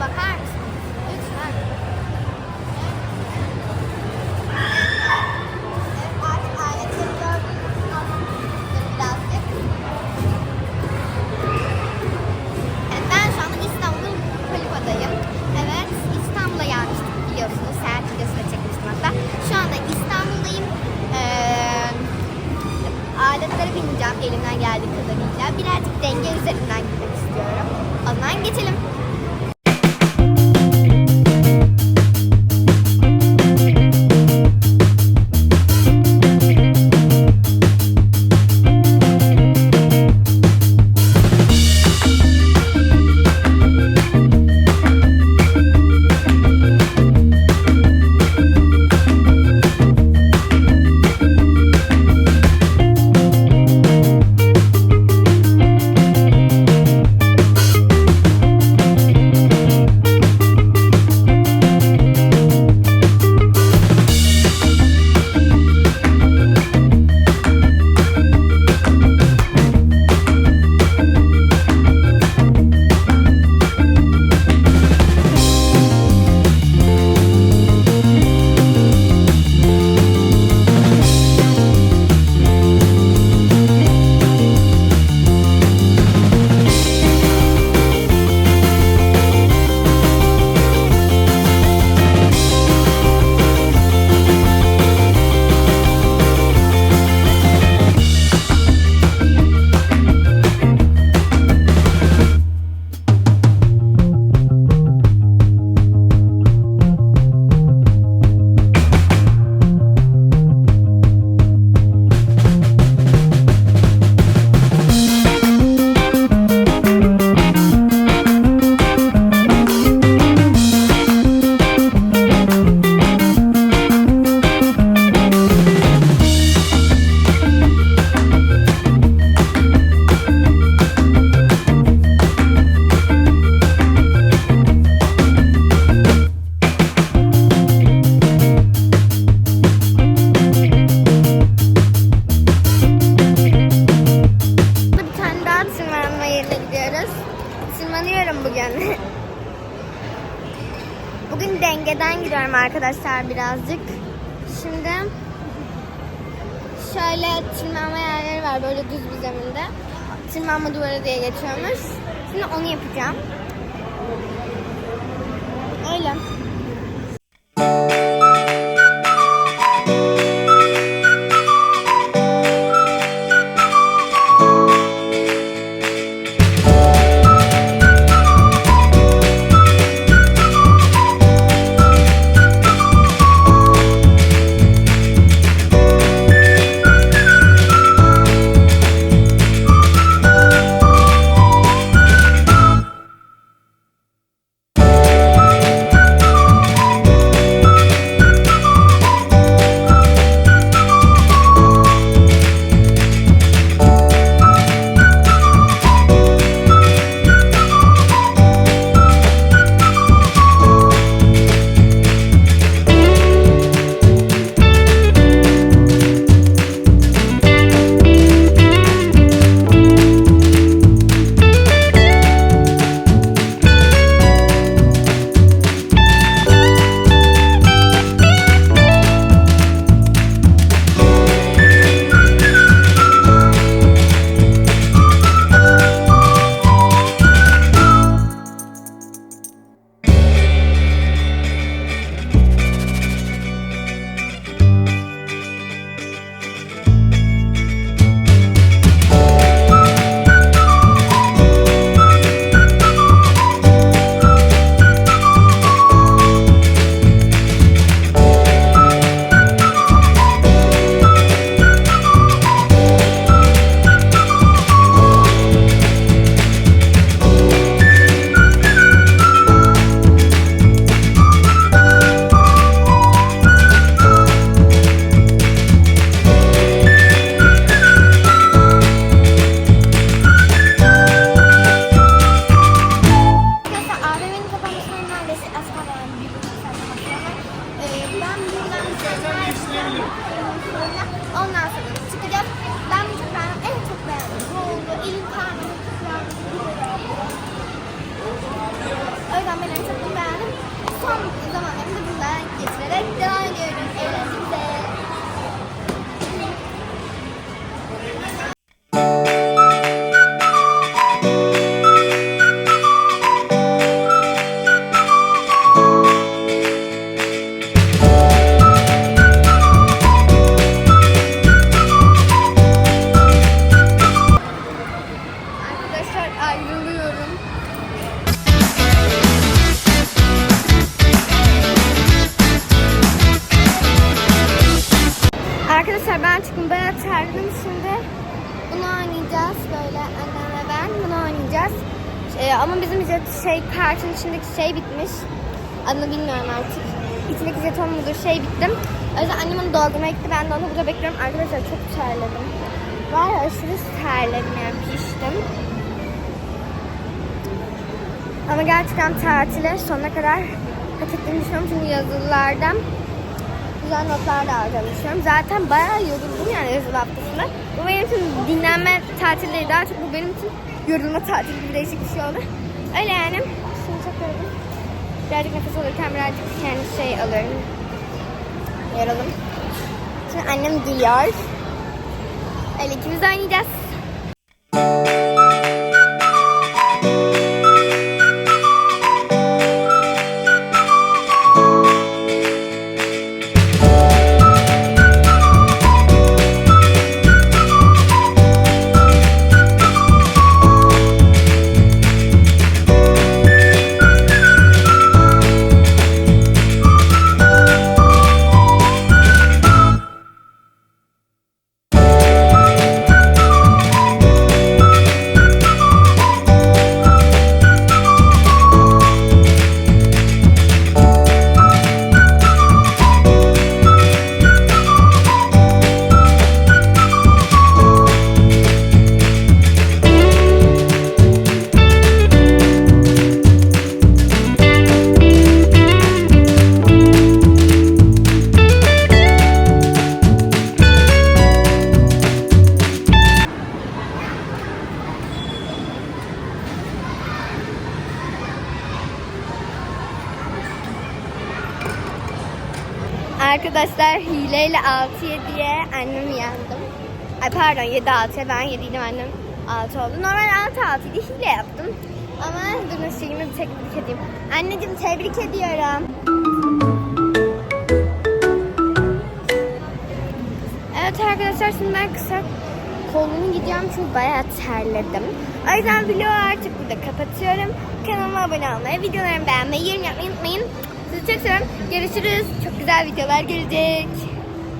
bakar ben şu anda İstanbul Kulüba'dayım. Evet, İstanbul'a gelmiştik biliyorsunuz. Seyahat videosunu çekmiştim hatta. Şu anda İstanbul'dayım. Ee, aletlere elimden geldiği kadarıyla. Birazcık denge üzerinden gitmek istiyorum. O zaman geçelim. Dengeden gidiyorum arkadaşlar birazcık. Şimdi şöyle tırmanma yerleri var böyle düz bir zeminde. Tırmanma duvarı diye geçiyormuş. Şimdi onu yapacağım. Öyle. Terledim şimdi. Bunu oynayacağız böyle annem ve ben bunu oynayacağız. Ee, ama bizim şey kartın içindeki şey bitmiş. Adını bilmiyorum artık. İçindeki jeton mudur şey bittim. O yüzden annem onu doldurmaya gitti. Ben de onu burada bekliyorum. Arkadaşlar çok terledim. Var ya aşırı terledim yani piştim. Ama gerçekten tatile sonuna kadar hak ettiğimi düşünüyorum. Çünkü yazılılardan güzel notlar da alacağımı. Zaten bayağı yoruldum yani yazılı haftasında. Bu benim için dinlenme tatili değil. Daha çok bu benim için yorulma tatili gibi değişik bir şey oldu. Öyle yani. Şimdi çok yoruldum. Birazcık nefes alırken birazcık yani şey alıyorum. Yoralım. Şimdi annem geliyor. Öyle ikimiz oynayacağız. Arkadaşlar hileyle 6-7'ye annem yendim. Ay pardon 7-6'ya ben 7'ydim annem 6 oldu. Normal 6-6 idi hile yaptım. Ama dur şeyimi bir tebrik edeyim. Anneciğim tebrik ediyorum. Evet arkadaşlar şimdi ben kısa kolumu gidiyorum çünkü bayağı terledim. O yüzden vlogu artık burada kapatıyorum. Kanalıma abone olmayı, videolarımı beğenmeyi, yorum yapmayı unutmayın. Sizi çok. Görüşürüz. Çok güzel videolar gelecek.